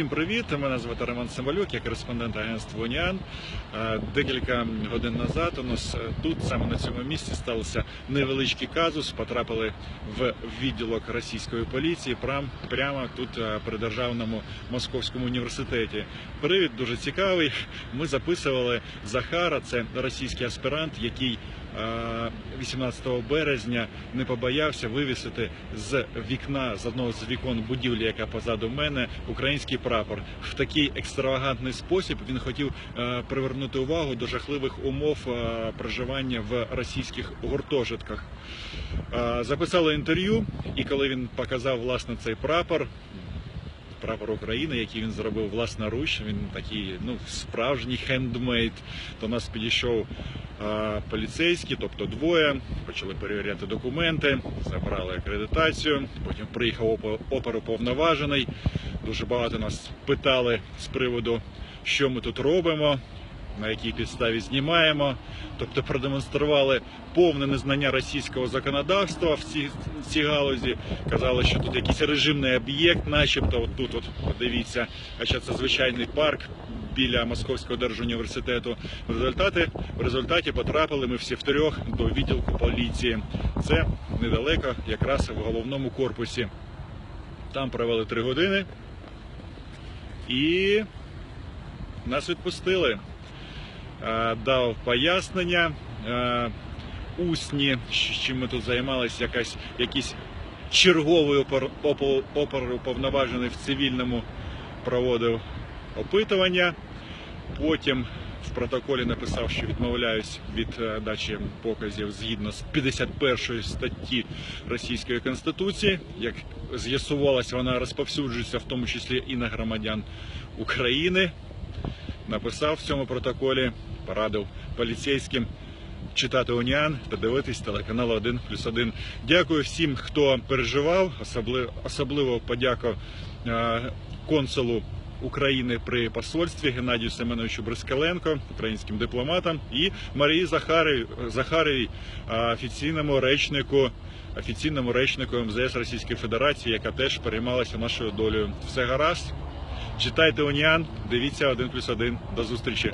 Всім привіт! Мене звати Роман Самолюк, я кореспондент агентства Уніан. Е, Декілька годин назад у нас е, тут, саме на цьому місці, стався невеличкий казус. Потрапили в відділок російської поліції прям, прямо тут е, при державному московському університеті. Привід дуже цікавий. Ми записували Захара, це російський аспірант, який 18 березня не побоявся вивісити з вікна з одного з вікон будівлі, яка позаду мене, український прапор. В такий екстравагантний спосіб він хотів е, привернути увагу до жахливих умов е, проживання в російських гуртожитках. Е, Записали інтерв'ю, і коли він показав власне цей прапор. Прапор України, який він зробив власноруч, він такий ну справжній хендмейд. До нас підійшов а, поліцейський, тобто двоє, почали перевіряти документи, забрали акредитацію. Потім приїхав оперуповноважений. Дуже багато нас питали з приводу, що ми тут робимо, на якій підставі знімаємо. Тобто продемонстрували повне незнання російського законодавства в цій, в цій галузі. Казали, що тут якийсь режимний об'єкт, начебто, от тут, от, подивіться, хоча це звичайний парк біля Московського держуніверситету. В результаті, в результаті потрапили ми всі втрьох до відділку поліції. Це недалеко, якраз в головному корпусі. Там провели три години і нас відпустили. Е, Дав пояснення е, усні, чим ми тут займалися, якась, якийсь черговий опер, опо- оперуповноважений в цивільному проводив опитування. Потім в протоколі написав, що відмовляюсь від е, дачі показів згідно з 51 статті Російської Конституції. Як з'ясувалось, вона розповсюджується в тому числі і на громадян України. Написав в цьому протоколі, порадив поліцейським читати Уніан та дивитись телеканал 1 плюс 1. Дякую всім, хто переживав, особливо, особливо подяка е, консулу України при посольстві Геннадію Семеновичу Брискаленко, українським дипломатам, і Марії Захаровій, е, офіційному речнику. Офіційному речнику МЗС Російської Федерації, яка теж переймалася нашою долею. Все гаразд. Читайте Уніан, дивіться один плюс один До зустрічі.